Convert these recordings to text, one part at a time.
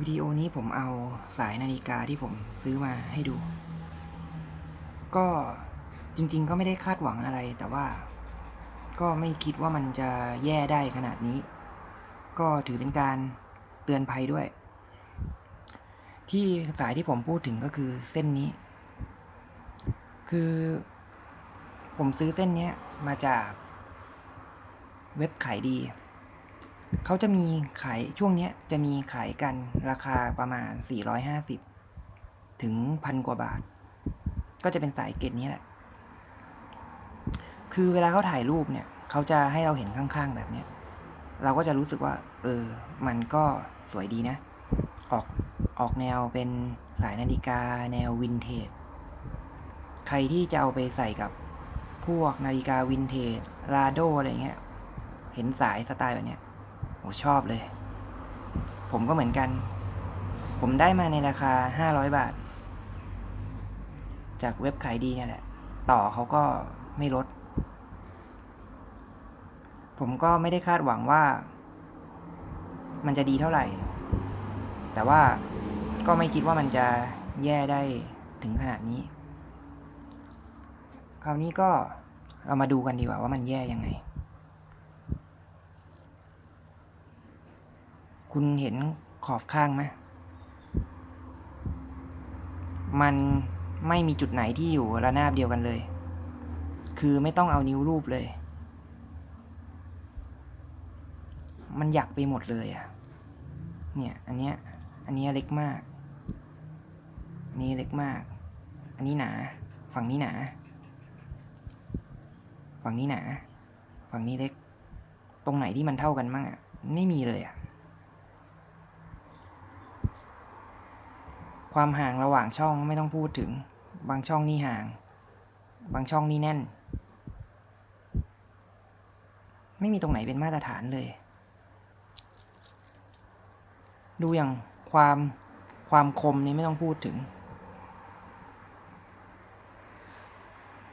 วิดีโอนี้ผมเอาสายนาฬิกาที่ผมซื้อมาให้ดู ก็จริง ๆ ก็ไม่ได้คาดหวังอะไร แต่ว่า ก็ไม่คิดว่ามันจะแย่ได้ขนาดนี้ ก็ถือเป็นการเตือนภัยด้วย ที่สายที่ผมพูดถึงก็คือเส้นนี้ คือ ผมซื้อเส้นนี้มาจากเว็บขายดี เขาจะมีขายช่วงเนี้ยจะมีขายกันราคาประมาณ 450 ถึงพันกว่าบาท ก็จะเป็นสายเกตนี้แหละ คือเวลาเขาถ่ายรูปเนี่ย เขาจะให้เราเห็นข้างๆแบบเนี้ย เราก็จะรู้สึกว่า เออ มันก็สวยดีนะ ออกออกแนวเป็นสายนาฬิกา แนววินเทจ ใครที่จะเอาไปใส่กับพวกนาฬิกาวินเทจลาโดอะไรเงี้ย เห็นสายสไตล์แบบเนี้ย โอ้ชอบเลย ผมก็เหมือนกัน ผมได้มาในราคาห้าร้อยบาท จากเว็บขายดีนี่แหละ ต่อเขาก็ไม่ลด ผมก็ไม่ได้คาดหวังว่า มันจะดีเท่าไหร่ แต่ว่าก็ไม่คิดว่ามันจะแย่ได้ถึงขนาดนี้ คราวนี้ก็เรามาดูกันดีกว่าว่ามันแย่ยังไง คุณเห็นขอบข้างไหมมันไม่มีจุดไหนที่อยู่ระนาบเดียวกันเลย คือไม่ต้องเอานิ้วรูปเลย มันหยักไปหมดเลยอะ่ะ เนี่ย อันเนี้ย อันนี้เล็กมาก อันนี้เล็กมาก อันนี้หนา ฝั่งนี้หนา ฝั่งนี้หนา ฝั่งนี้เล็ก ตรงไหนที่มันเท่ากันมั่งอะ่ะ ไม่มีเลยอะ่ะ ความห่างระหว่างช่องไม่ต้องพูดถึง บางช่องนี่ห่าง บางช่องนี่แน่น ไม่มีตรงไหนเป็นมาตรฐานเลย ดูอย่างความความคมนี่ไม่ต้องพูดถึง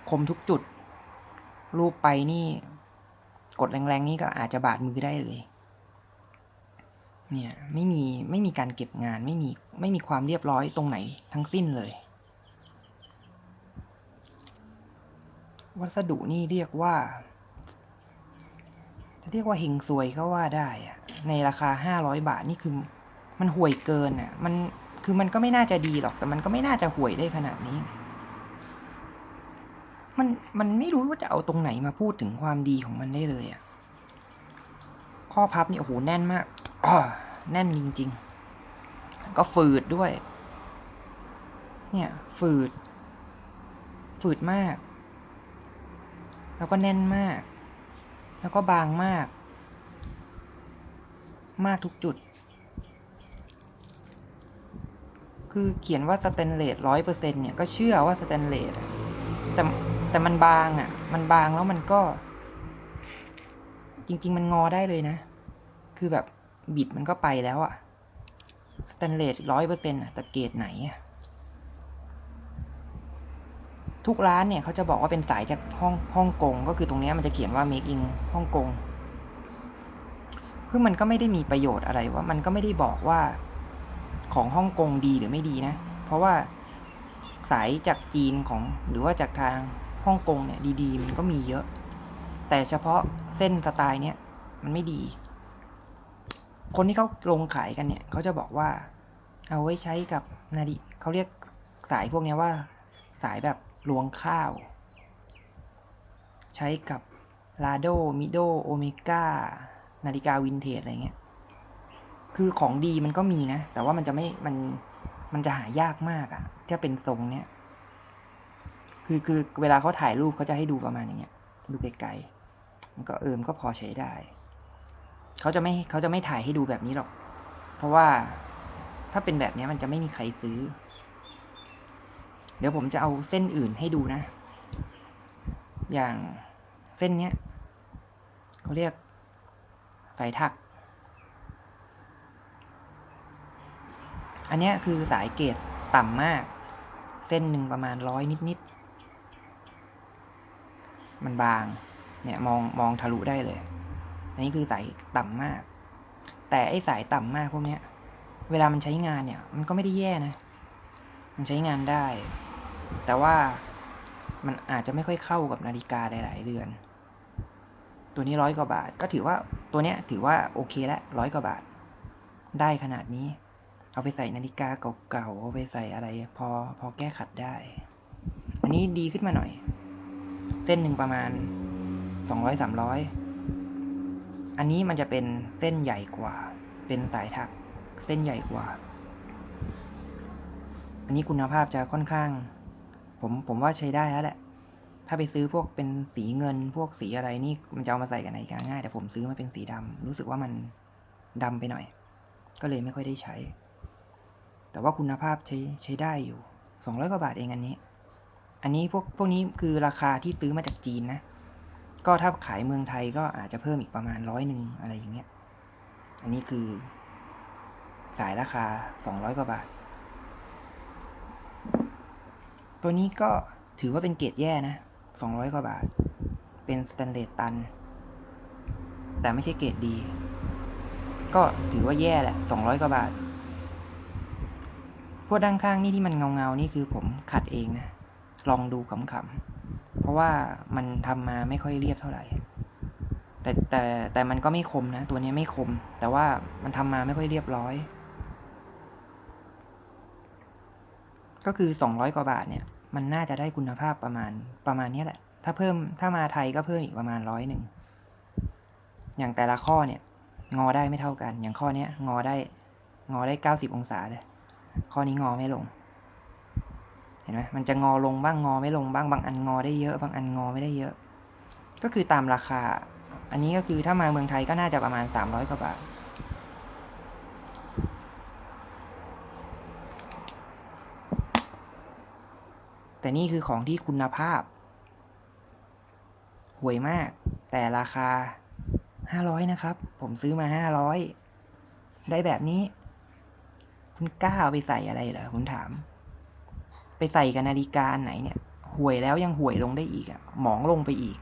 คมทุกจุด รูปไปนี่ กดแรงๆนี่ก็อาจจะบาดมือได้เลย เนี่ยไม่มีไม่มีการเก็บงานไม่มีไม่มีความเรียบร้อยตรงไหนทั้งสิ้นเลย วัสดุนี่เรียกว่า จะเรียกว่าเฮงซวยก็ว่าได้อะในราคาห้าร้อยบาทนี่คือ มันห่วยเกินอะ มันคือมันก็ไม่น่าจะดีหรอกแต่มันก็ไม่น่าจะห่วยได้ขนาดนี้ มันมันไม่รู้ว่าจะเอาตรงไหนมาพูดถึงความดีของมันได้เลยอะข้อพับนี่โอ้โหแน่นมาก แน่นจริงๆ ก็ฝืดด้วย เนี่ย ฝืด ฝืดมาก แล้วก็แน่นมาก แล้วก็บางมาก มากทุกจุด คือเขียนว่าสแตนเลสร้อยเปอร์เซ็นเนี่ยก็เชื่อว่าสแตนเลสแต่แต่มันบางอะ่ะ มันบางแล้วมันก็ จริง ๆ มันงอได้เลยนะ คือแบบ บิดมันก็ไปแล้วอะสแตนเลสร้อยเปอร์เซ็นต์อะแต่เกรดไหนอะทุกร้านเนี่ยเขาจะบอกว่าเป็นสายจากฮ่องฮ่องกง ก็คือตรงนี้มันจะเขียนว่า make in ฮ่องกงคือมันก็ไม่ได้มีประโยชน์อะไรว่ามันก็ไม่ได้บอกว่าของฮ่องกงดีหรือไม่ดีนะ เพราะว่าสายจากจีนของหรือว่าจากทางฮ่องกงเนี่ยดีๆ มันก็มีเยอะ แต่เฉพาะเส้นสไตล์เนี้ยมันไม่ดี คนที่เขาลงขายกันเนี่ยเขาจะบอกว่า เอาไว้ใช้กับนาฬิเขาเรียกสายพวกนี้ว่า สายแบบลวงข้าว ใช้กับลาโดมิโดโอเมก้านาฬิกาวินเทจอะไรเงี้ยคือของดีมันก็มีนะ แต่ว่ามันจะไม่มันมันจะหายากมากอะถ้าเป็นทรงเนี้ยคือคือเวลาเขาถ่ายรูปเขาจะให้ดูประมาณอย่างเงี้ย ดูไกลๆมันก็เอิมก็พอใช้ได้ เขาจะไม่เขาจะไม่ถ่ายให้ดูแบบนี้หรอก เพราะว่าถ้าเป็นแบบนี้มันจะไม่มีใครซื้อ เดี๋ยวผมจะเอาเส้นอื่นให้ดูนะ อย่างเส้นเนี้ยเขาเรียกสายถัก อันเนี้ยคือสายเกรดต่ำมาก เส้นหนึ่งประมาณร้อยนิดๆมันบาง เนี่ยมองมองทะลุได้เลย อันนี้คือสายต่ำมาก แต่ไอ้สายต่ำมากพวกเนี้ย เวลามันใช้งานเนี่ย มันก็ไม่ได้แย่นะ มันใช้งานได้ แต่ว่ามันอาจจะไม่ค่อยเข้ากับนาฬิกาหลาย ๆ เรือน ตัวนี้ร้อยกว่าบาท ก็ถือว่าตัวเนี้ยถือว่าโอเคแล้วร้อยกว่าบาท ได้ขนาดนี้ เอาไปใส่นาฬิกาเก่าๆเอาไปใส่อะไร พอพอแก้ขัดได้ อันนี้ดีขึ้นมาหน่อย เส้นหนึ่งประมาณสองร้อยสามร้อย อันนี้มันจะเป็นเส้นใหญ่กว่า เป็นสายถักเส้นใหญ่กว่า อันนี้คุณภาพจะค่อนข้าง ผมผมว่าใช้ได้แล้วแหละ ถ้าไปซื้อพวกเป็นสีเงินพวกสีอะไรนี่มันจะเอามาใส่กับนาฬิกาง่าย แต่ผมซื้อมาเป็นสีดำรู้สึกว่ามันดำไปหน่อย ก็เลยไม่ค่อยได้ใช้ แต่ว่าคุณภาพใช้ใช้ได้อยู่สองร้อยกว่าบาทเองอันนี้ อันนี้พวกพวกนี้คือราคาที่ซื้อมาจากจีนนะ ก็ถ้าขายเมืองไทยก็อาจจะเพิ่มอีกประมาณร้อยหนึ่งอะไรอย่างเงี้ย อันนี้คือ สายราคาสองร้อยกว่าบาท ตัวนี้ก็ถือว่าเป็นเกรดแย่นะสองร้อยกว่าบาท เป็นสแตนเลสตัน แต่ไม่ใช่เกรดดี ก็ถือว่าแย่แหละสองร้อยกว่าบาท พวกด้านข้างนี่ที่มันเงาเงาๆนี่คือผมขัดเองนะ ลองดูขำๆ ราะว่ามันทำมาไม่ค่อยเรียบเท่าไหร่ แต่แต่แต่มันก็ไม่คมนะ ตัวนี้ไม่คม แต่ว่ามันทำมาไม่ค่อยเรียบร้อย ก็คือสองร้อยกว่าบาทเนี่ย มันน่าจะได้คุณภาพประมาณประมาณนี้แหละ ถ้าเพิ่มถ้ามาไทยก็เพิ่มอีกประมาณร้อยหนึ่งอย่างแต่ละข้อเนี่ย งอได้ไม่เท่ากัน อย่างข้อเนี้ย งอได้ งอได้เก้าสิบองศาเลยข้อนี้งอไม่ลง ห็นไหมมันจะงอลงบ้างงอไม่ลงบ้างบางอันงอได้เยอะ บางอันงอไม่ได้เยอะ ก็คือตามราคา อันนี้ก็คือถ้ามาเมืองไทยก็น่าจะประมาณสามร้อยกว่าบาทแต่นี่คือของที่คุณภาพห่วยมาก แต่ราคาห้าร้อยนะครับ ผมซื้อมาห้าร้อยได้แบบนี้ คุณกล้าเอาไปใส่อะไรเหรอ คุณถาม ไปใส่กับนาฬิกาไหนเนี่ยห่วยแล้วยังห่วยลงได้อีกอะหมองลงไปอีก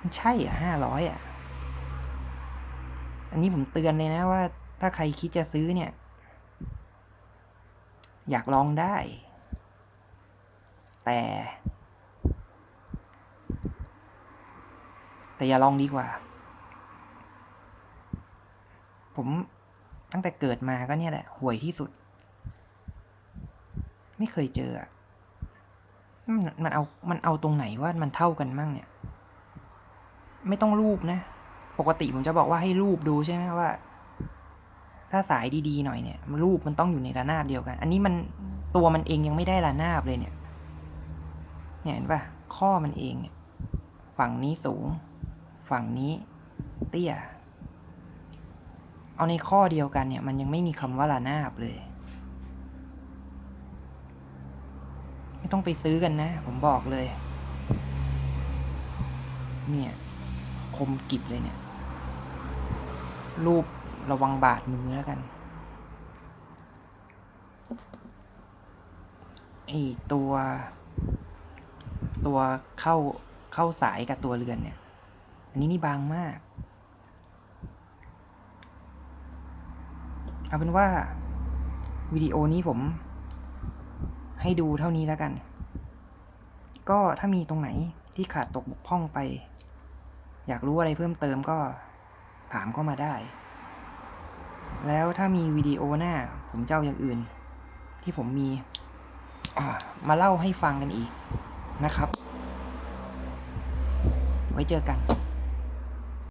มันใช่อะห้าร้อยอะ อันนี้ผมเตือนเลยนะว่า ถ้าใครคิดจะซื้อเนี่ย อยากลองได้ แต่ แต่อย่าลองดีกว่า ผมตั้งแต่เกิดมาก็เนี่ยแหละห่วยที่สุด ไม่เคยเจอมันมันเอา มันเอาตรงไหนว่ามันเท่ากันมั่งเนี่ย ไม่ต้องรูปนะ ปกติผมจะบอกว่าให้รูปดูใช่ไหมว่า ถ้าสายดีๆหน่อยเนี่ยรูปมันต้องอยู่ในระนาบเดียวกัน อันนี้มันตัวมันเองยังไม่ได้ระนาบเลยเนี่ย เนี่ยเห็นปะข้อมันเองเนี่ย ฝั่งนี้สูง ฝั่งนี้ เตี้ย เอาในข้อเดียวกันเนี่ย มันยังไม่มีคำว่าระนาบเลย ไม่ต้องไปซื้อกันนะ ผมบอกเลย เนี่ย คมกิบเลยเนี่ย รูประวังบาดมือแล้วกันไอตัว ตัวเข้าเข้าสายกับตัวเรือนเนี่ย อันนี้นี่บางมาก เอาเป็นว่า วิดีโอนี้ผม ให้ดูเท่านี้แล้วกัน ก็ถ้ามีตรงไหนที่ขาดตกบกพร่องไป อยากรู้อะไรเพิ่มเติมก็ถามเข้ามาได้ แล้วถ้ามีวิดีโอหน้า ผมเจะเอาอย่างอื่น ที่ผมมีมาเล่าให้ฟังกันอีกนะครับ ไว้เจอกัน